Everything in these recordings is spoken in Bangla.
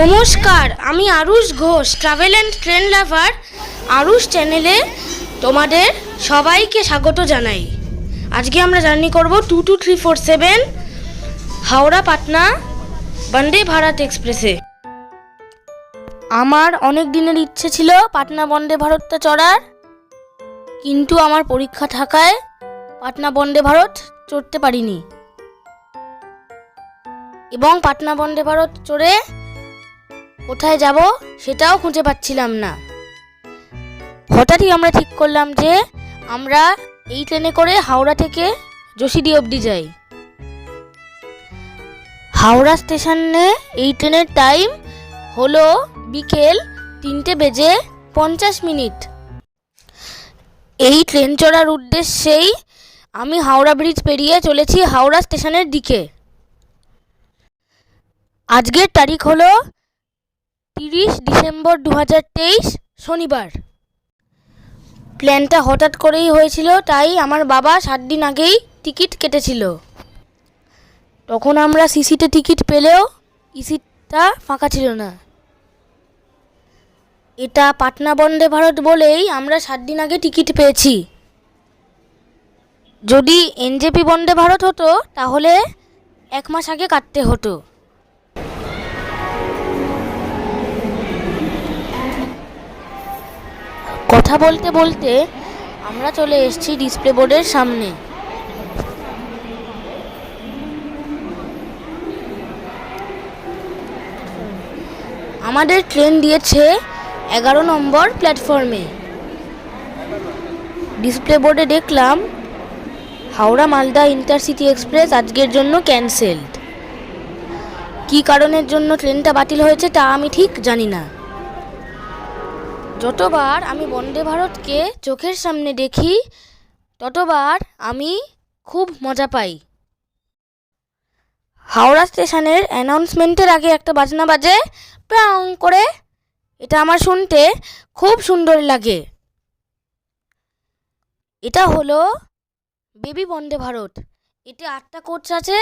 নমস্কার, আমি Arush Ghosh travel and train lover Arush চ্যানেলে তোমাদের সবাইকে স্বাগত জানাই। আজকে আমরা জার্নি করব two two three four seven Howrah Patna, Vande Bharat এক্সপ্রেসে আমার অনেক দিনের ইচ্ছে ছিল পাটনা বন্দে ভারতটা চড়ার, কিন্তু আমার পরীক্ষা থাকায় পাটনা বন্দে ভারত চড়তে পারিনি। এবং পাটনা বন্দে ভারত চড়ে কোথায় যাব সেটাও খুঁজে পাচ্ছিলাম না। হঠাৎই আমরা ঠিক করলাম যে আমরা এই ট্রেনে করে হাওড়া থেকে যোশীডি অবধি যাই। হাওড়া স্টেশনে এই ট্রেনের টাইম হলো বিকেল তিনটে বেজে পঞ্চাশ মিনিট। এই ট্রেন চড়ার উদ্দেশ্যেই আমি হাওড়া ব্রিজ পেরিয়ে চলেছি হাওড়া স্টেশনের দিকে। আজকের তারিখ হলো তিরিশ ডিসেম্বর দু হাজার তেইশ শনিবার। প্ল্যানটা হঠাৎ করেই হয়েছিল, তাই আমার বাবা সাত দিন আগেই টিকিট কেটেছিল। তখন আমরা সিসিতে টিকিট পেলেও ইসিটা ফাঁকা ছিল না। এটা পাটনা বন্দে ভারত বলেই আমরা সাত দিন আগে টিকিট পেয়েছি। যদি এনজেপি বন্দে ভারত হতো, তাহলে এক মাস আগে কাটতে হতো। কথা বলতে বলতে আমরা চলে এসেছি ডিসপ্লে বোর্ডের সামনে। আমাদের ট্রেন দিয়েছে এগারো নম্বর প্ল্যাটফর্মে ডিসপ্লে বোর্ডে দেখলাম হাওড়া মালদা ইন্টারসিটি এক্সপ্রেস আজকের জন্য ক্যান্সেলড কী কারণের জন্য ট্রেনটা বাতিল হয়েছে তা আমি ঠিক জানি না। যতবার আমি বন্দে ভারতকে চোখের সামনে দেখি, ততবার আমি খুব মজা পাই। হাওড়া স্টেশনের অ্যানাউন্সমেন্টের আগে একটা বাজনা বাজে প্যাং করে। এটা আমার শুনতে খুব সুন্দর লাগে। এটা হলো বেবি বন্দে ভারত। এতে আটটা কোচ আছে,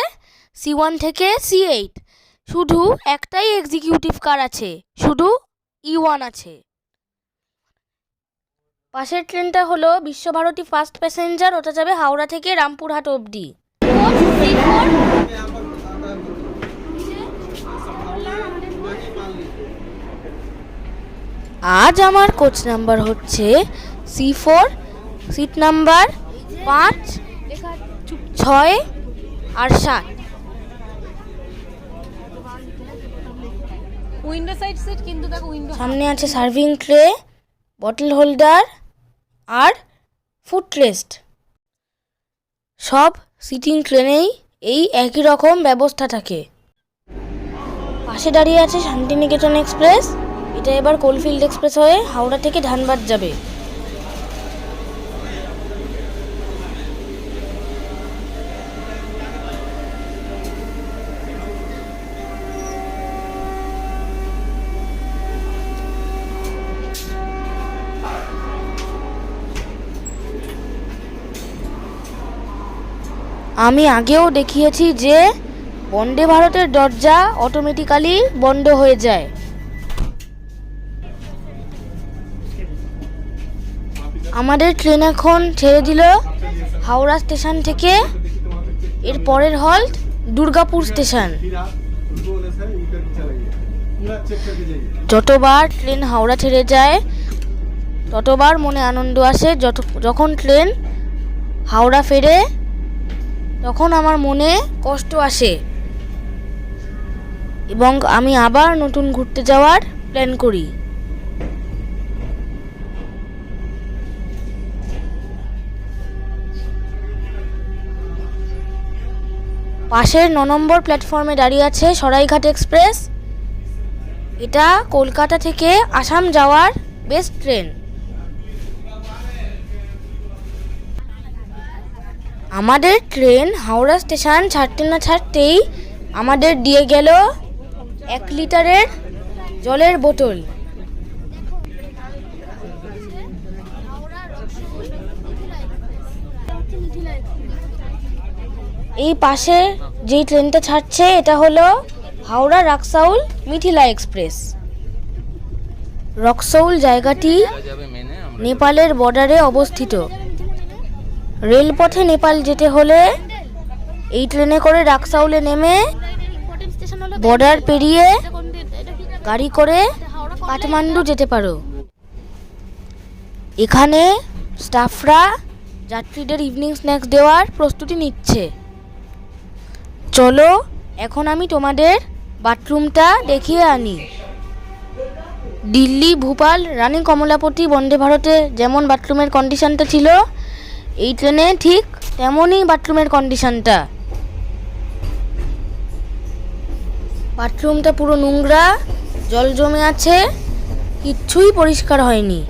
সি ওয়ান থেকে সি এইট। শুধু একটাই এক্সিকিউটিভ কার আছে, শুধু ই ওয়ান আছে। পাশের ট্রেনটা হলো বিশ্বভারতী ফার্স্ট প্যাসেঞ্জার ওটা যাবে হাওড়া থেকে রামপুরহাট অবধি। আজ আমার কোচ নাম্বার হচ্ছে সি ফোর সিট নাম্বার পাঁচ ছয় আর সাত। উইন্ডো সাইড সিট কিন্তু সামনে আছে সার্ভিং ট্রে বটল হোল্ডার আর ফুড রেস্ট সব সিটিং ট্রেনেই এই একই রকম ব্যবস্থা থাকে। পাশে দাঁড়িয়ে আছে শান্তিনিকেতন এক্সপ্রেস। এটা এবার কোলফিল্ড এক্সপ্রেস হয়ে হাওড়া থেকে ধানবাদ যাবে। আমি আগেও দেখিয়েছি যে বন্দে ভারতের দরজা অটোমেটিক্যালি বন্ধ হয়ে যায়। আমাদের ট্রেন এখন ছেড়ে দিল হাওড়া স্টেশন থেকে, এর পরের হল্ট দুর্গাপুর স্টেশন যতবার ট্রেন হাওড়া ছেড়ে যায়, ততবার মনে আনন্দ আসে, যত যখন ট্রেন হাওড়া ফেরে তখন আমার মনে কষ্ট আসে এবং আমি আবার নতুন ঘুরতে যাওয়ার প্ল্যান করি। পাশের ন নম্বর প্ল্যাটফর্মে দাঁড়িয়ে আছে সরাইঘাট এক্সপ্রেস এটা কলকাতা থেকে আসাম যাওয়ার বেস্ট ট্রেন আমাদের ট্রেন হাওড়া স্টেশন ছাড়তে না ছাড়তেই আমাদের দিয়ে গেল এক লিটারের জলের বোতল। এই পাশে যেই ট্রেনটা ছাড়ছে এটা হলো হাওড়া রাকসাউল মিথিলা এক্সপ্রেস। রক্সৌল জায়গাটি নেপালের বর্ডারে অবস্থিত। রেলপথে নেপাল যেতে হলে এই ট্রেনে করে রাকসাউলে নেমে বর্ডার পেরিয়ে গাড়ি করে কাঠমান্ডু যেতে পারো। এখানে স্টাফরা যাত্রীদের ইভিনিং স্ন্যাক্স দেওয়ার প্রস্তুতি নিচ্ছে। চলো, এখন আমি তোমাদের বাথরুমটা দেখিয়ে আনি। দিল্লি, ভোপাল, রানী কমলাপতি, বন্দে ভারতে যেমন বাথরুমের কন্ডিশনটা ছিল এই ট্রেনে ঠিক তেমনই বাথরুমের কন্ডিশনটা বাথরুমটা পুরো নোংরা, জল জমে আছে, কিচ্ছুই পরিষ্কার হয়নি।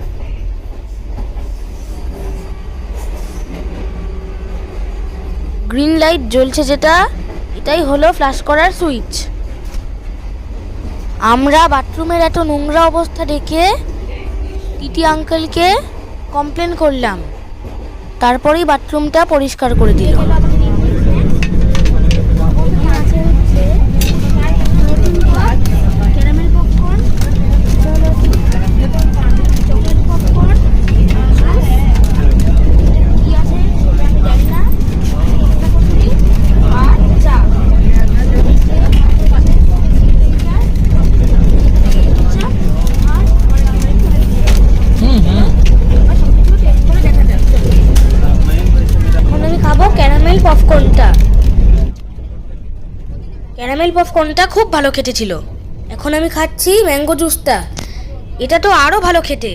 গ্রিন লাইট জ্বলছে যেটা, এটাই হলো ফ্লাশ করার সুইচ আমরা বাথরুমের এত নোংরা অবস্থা দেখে, টিটি আঙ্কেলকে কমপ্লেন করলাম। তারপরেই বাথরুমটা পরিষ্কার করে দিল। ক্যারামেল পপকর্নটা খুব ভালো খেতে ছিল এখন আমি খাচ্ছি ম্যাঙ্গো জুসটা এটা তো আরও ভালো খেতে।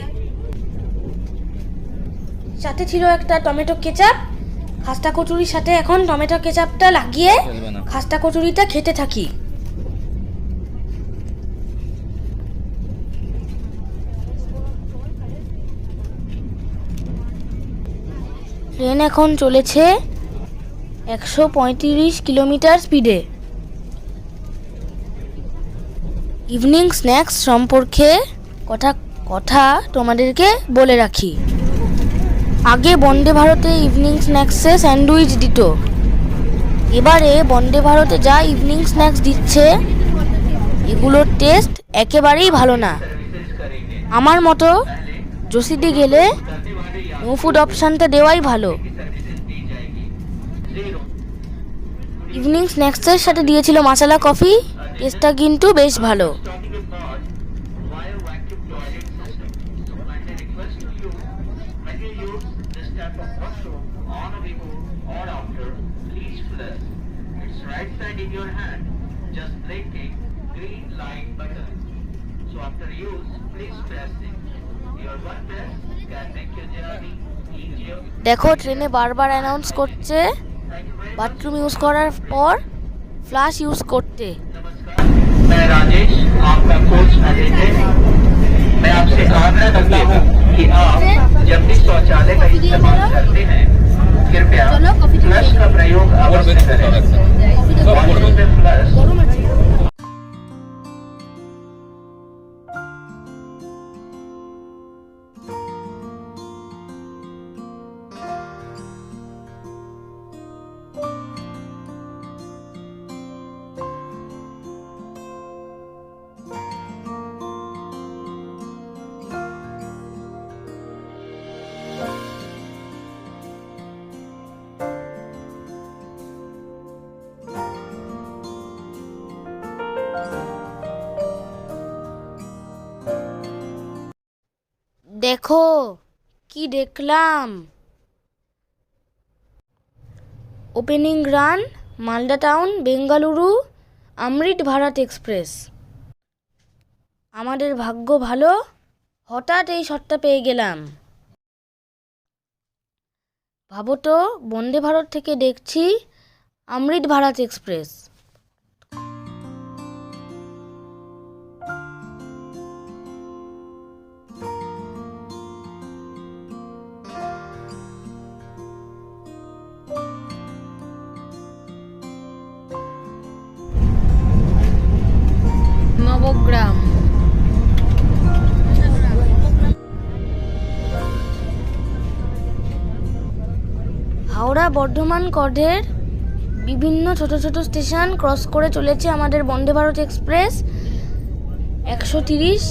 সাথে ছিল একটা টমেটো কেচাপ। খাস্তা কচুরির সাথে এখন টমেটো কেচাপটা লাগিয়ে খাস্তা কচুরিটা খেতে থাকি। ট্রেন এখন চলেছে একশো পঁয়ত্রিশ কিলোমিটার স্পিডে ইভিনিং স্ন্যাক্স সম্পর্কে কথা কথা তোমাদেরকে বলে রাখি। আগে বন্দে ভারতে ইভিনিং স্ন্যাক্সে স্যান্ডউইচ দিত। এবারে বন্দে ভারতে যা ইভিনিং স্ন্যাক্স দিচ্ছে, এগুলোর টেস্ট একেবারেই ভালো না। আমার মতো জসিতে গেলে নো ফুড অপশানটা দেওয়াই ভালো। ইভিনিং স্ন্যাক্সের সাথে দিয়েছিল মশলা কফি। কেসটা কিন্তু বেশ ভালো। দেখো, ট্রেনে বারবার অ্যানাউন্স করছে। বাথরুম ইউজ করার পর ফ্লাশ ইউজ করতে। आपका कोच मैनेजर मैं आपसे आग्रह करता हूँ कि आप जब भी शौचालय का इस्तेमाल करते हैं कृपया प्लस फ्लश का प्रयोग अवश्य करें। वॉशरूम में फ्लश দেখো, কি দেখলাম? Opening run Malda town Bengaluru, Amrit Bharat express আমাদের ভাগ্য ভালো, হঠাৎ এই শটটা পেয়ে গেলাম। ভাবো তো, বন্দে ভারত থেকে দেখছি অমৃত ভারত এক্সপ্রেস বর্ধমান কর্ডের বিভিন্ন ছোট ছোট স্টেশন ক্রস করে চলেছে আমাদের বন্দে ভারত এক্সপ্রেস। একশো তিরিশ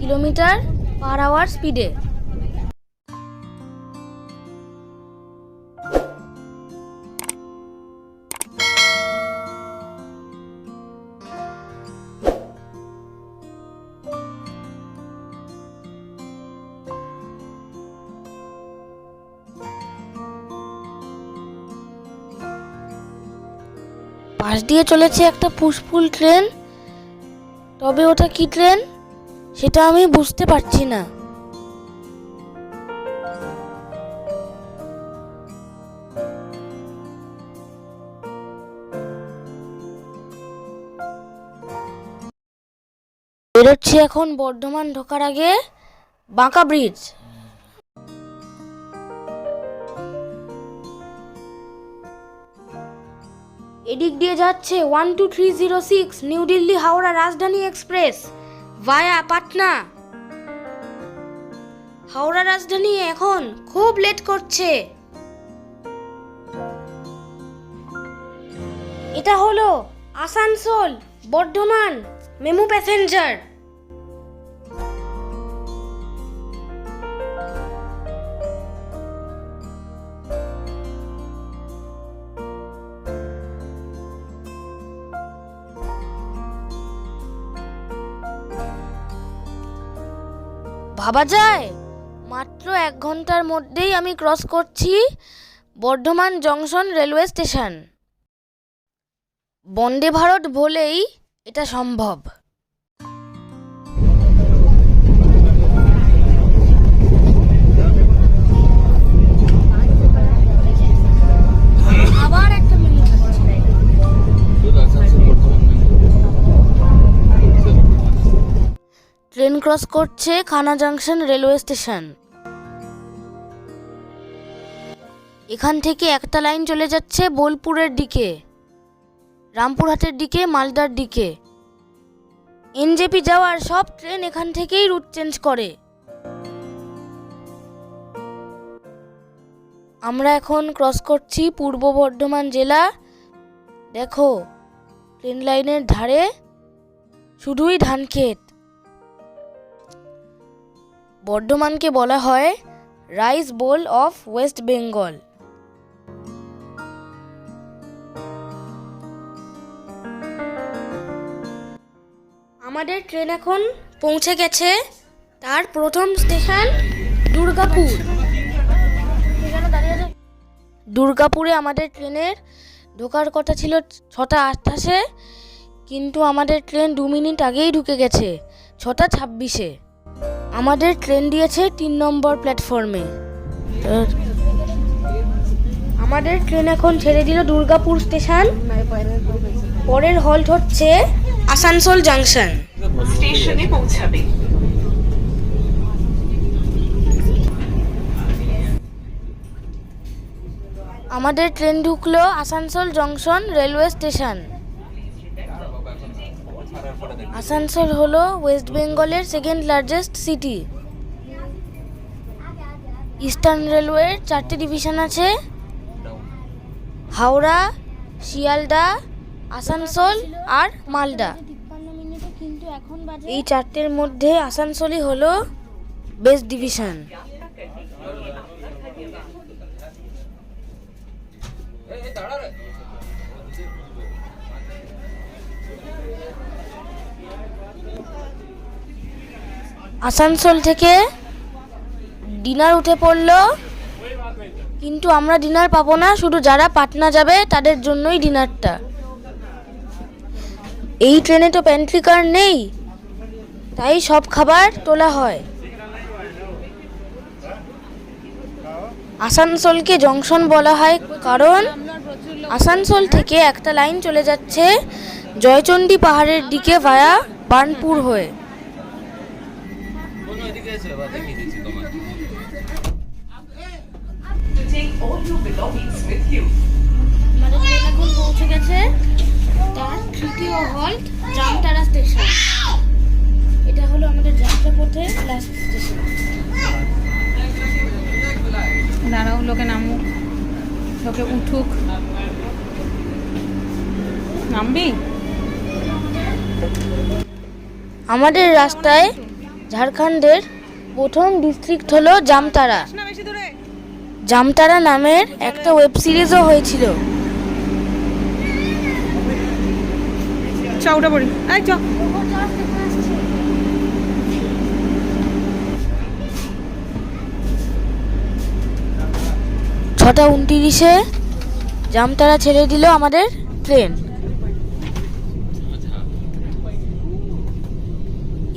কিলোমিটার পার আওয়ার স্পিডে। দিয়ে চলেছে একটা পুষ্পুল ট্রেন। তবে ওটা কি ট্রেন? সেটা আমি বুঝতে পারছি না। বেরোচ্ছি এখন বর্ধমান ঢোকার আগে বাঁকা ব্রিজ। এদিক দিয়ে যাচ্ছে one two three zero six New Delhi Howrah Rajdhani express. Via, Patna. Howrah রাজধানী এখন খুব লেট করছে। এটা হলো আসানসোল, বর্ধমান, মেমু প্যাসেঞ্জার ভাবা যায়? মাত্র এক ঘণ্টার মধ্যেই আমি ক্রস করছি Bardhaman junction railway station Vande Bharat বলেই এটা সম্ভব। ক্রস করছে খানা জাংশন রেলওয়ে স্টেশন। এখান থেকে একটা লাইন চলে যাচ্ছে বোলপুরের দিকে, রামপুরহাটের দিকে, মালদার দিকে। এনজেপি যাওয়ার সব ট্রেন এখান থেকেই রুট চেঞ্জ করে। আমরা এখন ক্রস করছি পূর্ব বর্ধমান জেলা। দেখো, ট্রেন লাইনের ধারে শুধুই ধান ক্ষেত বর্ধমানকে বলা হয় rice bowl of West Bengal. আমাদের ট্রেন এখন পৌঁছে গেছে, তার প্রথম স্টেশন দুর্গাপুর। দুর্গাপুরে আমাদের ট্রেনের ঢোকার কথা ছিল ছটা আঠাশে, কিন্তু আমাদের ট্রেন দু মিনিট আগেই ঢুকে গেছে, ছটা ছাব্বিশে। আমাদের ট্রেন দিয়েছে তিন নম্বর প্ল্যাটফর্মে। আমাদের ট্রেন এখন ছেড়ে দিল দুর্গাপুর স্টেশন। পরের হল্ট হচ্ছে আসানসোল জাংশন। স্টেশনে পৌঁছাবে। আমাদের ট্রেন ঢুকলো Asansol junction railway station. Asansol হলো ওয়েস্ট বেঙ্গলের সেকেন্ড লার্জেস্ট সিটি ইস্টার্ন রেলওয়ের চারটে ডিভিশন আছে। হাওড়া, শিয়ালদা, আসানসোল আর মালদা। এই চারটের মধ্যে আসানসোলই হলো বেস্ট ডিভিশন আসানসোল থেকে ডিনার উঠে পড়ল। কিন্তু আমরা ডিনার পাবো না, শুধু যারা পাটনা যাবে তাদের জন্যই ডিনারটা। এই ট্রেনে তো প্যান্ট্রি কার নেই, তাই সব খাবার তোলা হয়। আসানসোলকে জংশন বলা হয়, কারণ আসানসোল থেকে একটা লাইন চলে যাচ্ছে জয়চণ্ডী পাহাড়ের দিকে ভায়া বার্নপুর হয়ে। এখন পৌঁছে গেছে তার তৃতীয় হল্ট জামতারা স্টেশন। এটা হলো আমাদের যাত্রাপথে লাস্ট স্টেশন দাঁড়াও লোকে নামুক। লোকে উঠুক। নামবি? আমাদের রাস্তায় ঝাড়খণ্ডের প্রথম ডিস্ট্রিক্ট হলো জামতারা। জামতারা নামের একটা ওয়েব সিরিজও হয়েছিল। ছটা উনতিরিশে জামতারা ছেড়ে দিল আমাদের ট্রেন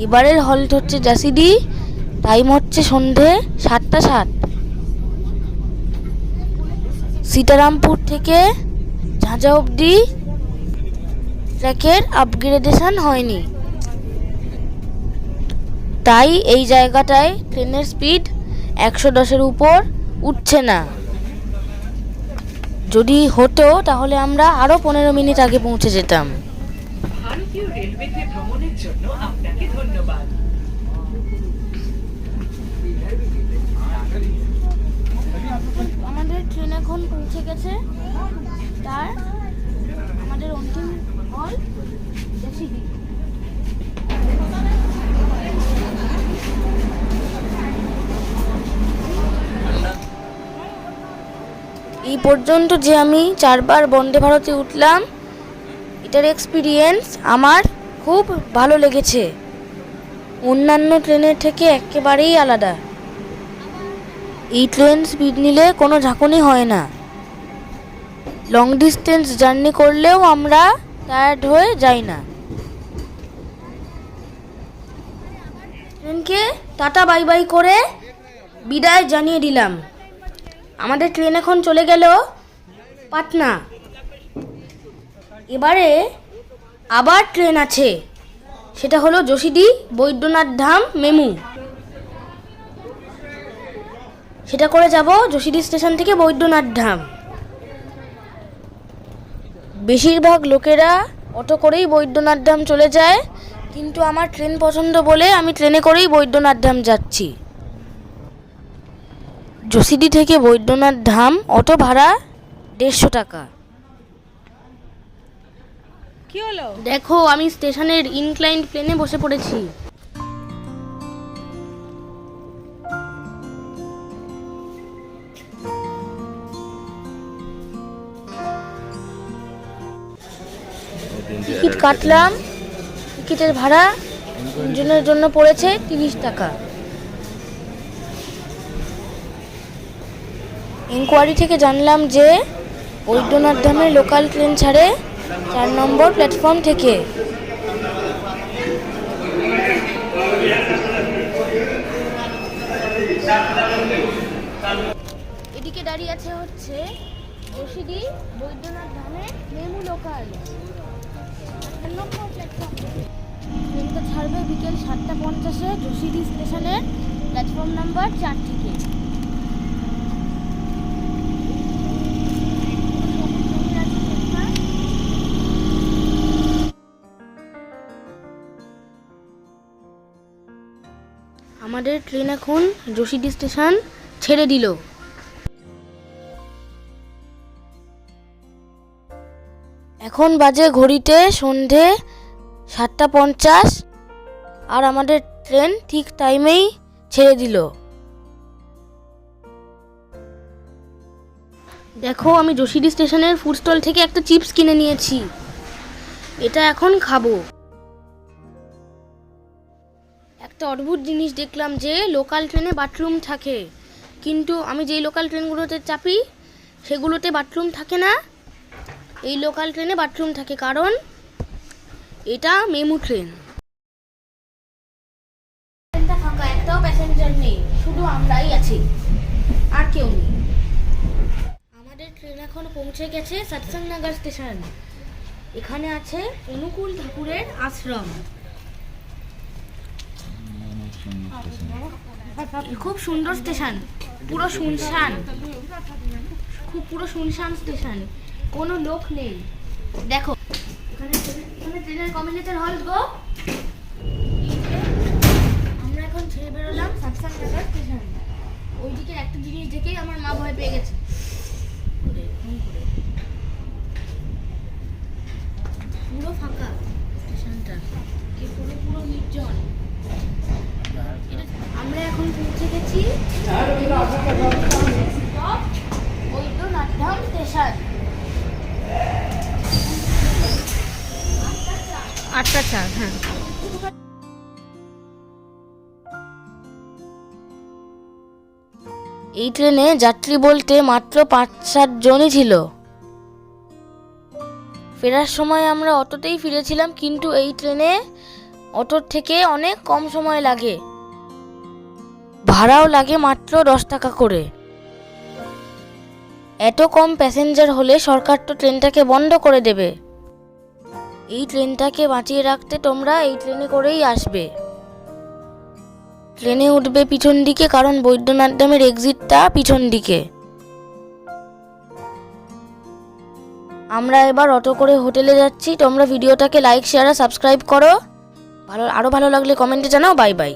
এবারের হল্ট হচ্ছে জাসিডি টাইম হচ্ছে সন্ধে সাতটা সাত। সীতারামপুর থেকে ঝাঁঝা অবধি ট্র্যাকের আপগ্রেডেশন হয়নি। তাই এই জায়গাটায় ট্রেনের স্পিড একশো দশের উপর উঠছে না। যদি হতো তাহলে আমরা আরও পনেরো মিনিট আগে পৌঁছে যেতাম। ভারতীয় রেলওয়েতে ভ্রমণের জন্য আপনাকে ধন্যবাদ। আমাদের ট্রেন এখন পৌঁছে গেছে। তার আমাদের অন্তিম হল এই পর্যন্ত যে আমি চারবার বন্দে ভারতে উঠলাম এটার এক্সপিরিয়েন্স আমার খুব ভালো লেগেছে। অন্যান্য ট্রেনের থেকে একেবারেই আলাদা। এই ট্রেন স্পিড নিলে কোনো ঝাঁকুনি হয় না। লং ডিস্টেন্স জার্নি করলেও আমরা টায়ার্ড হয়ে যাই না। ট্রেনকে টাটা বাই বাই করে বিদায় জানিয়ে দিলাম। আমাদের ট্রেন এখন চলে গেল পাটনা। এবারে আবার ট্রেন আছে। সেটা হলো যোশীডি বৈদ্যনাথ ধাম, মেমু। সেটা করে যাব যোশীডি স্টেশন থেকে বৈদ্যনাথ ধাম। বেশিরভাগ লোকেরা অটো করেই বৈদ্যনাথ ধাম চলে যায়, কিন্তু আমার ট্রেন পছন্দ বলে আমি ট্রেনে করেই বৈদ্যনাথ ধাম যাচ্ছি। যোশীডি থেকে বৈদ্যনাথ ধাম, অটো ভাড়া দেড়শো টাকা। কি হলো? দেখো, আমি স্টেশনের ইনক্লাইন্ড প্লেনে বসে পড়েছি। টিকিট কাটলাম। টিকিটের ভাড়া তিনজনের জন্য পড়েছে তিরিশ টাকা। ইনকোয়ারি থেকে জানলাম যে বৈদ্যনাথ ধামের লোকাল ট্রেন ছাড়ে চার নম্বর প্ল্যাটফর্ম থেকে। এদিকে দাঁড়িয়ে আছে হচ্ছে রশিদি বৈদ্যনাথ ধামের মেমু লোকাল চার নম্বর ছাড়বে বিকেল সাতটা পঞ্চাশে যোশিদি স্টেশনের প্ল্যাটফর্ম নাম্বার চার থেকে আমাদের ট্রেন এখন যোশীডি স্টেশন ছেড়ে দিল। এখন বাজে ঘড়িতে সন্ধে সাতটা পঞ্চাশ আর আমাদের ট্রেন ঠিক টাইমেই ছেড়ে দিল। দেখো, আমি যোশীডি স্টেশনের ফুড স্টল থেকে একটা চিপস কিনে নিয়েছি। এটা এখন খাব। একটা অদ্ভুত জিনিস দেখলাম যে লোকাল ট্রেনে বাথরুম থাকে। কিন্তু আমি যেই লোকাল ট্রেনগুলোতে চাপি সেগুলোতে বাথরুম থাকে না। এই লোকাল ট্রেনে বাথরুম থাকে কারণ এটা মেমু ট্রেন ট্রেনটা ফাঁকা একটাও প্যাসেঞ্জার নেই শুধু আমরাই আছি আর কেউ নেই। আমাদের ট্রেন এখন পৌঁছে গেছে সৎসংনগর স্টেশন। এখানে আছে অনুকূল ঠাকুরের আশ্রম। খুব সুন্দর স্টেশন। পুরো শুনশান। খুব পুরো শুনশান স্টেশন। কোনো লোক নেই। দেখো ট্রেনের কমিউনিটি হল গো। আমরা এখন ছেড়ে বেরোলাম নগর স্টেশন। ওইদিকে একটা জিনিস দেখেই আমার মা ভয় পেয়ে গেছে করে, ফোন করে। পুরো ফাঁকা স্টেশনটা কি পুরো পুরো নির্জন এটা- আমরা এখন পৌঁছে গেছি বৈদ্যনাথধাম স্টেশন চার হ্যাঁ। এই ট্রেনে যাত্রী বলতে মাত্র পাঁচ সাত জনই ছিল। ফেরার সময় আমরা অটোতেই ফিরেছিলাম, কিন্তু এই ট্রেনে অটোর থেকে অনেক কম সময় লাগে। ভাড়াও লাগে মাত্র দশ টাকা করে। এত কম প্যাসেঞ্জার হলে সরকার তো ট্রেনটাকে বন্ধ করে দেবে। এই ট্রেনটাকে বাঁচিয়ে রাখতে তোমরা এই ট্রেনে করেই আসবে। ট্রেনে উঠবে পিছন দিকে কারণ বৈদ্যনাথ ধামের এক্সিটটা পিছন দিকে। আমরা এবার অটো করে হোটেলে যাচ্ছি। তোমরা ভিডিওটাকে লাইক শেয়ার আর সাবস্ক্রাইব করো। ভালো আরও ভালো লাগলে কমেন্টে জানাও। Bye bye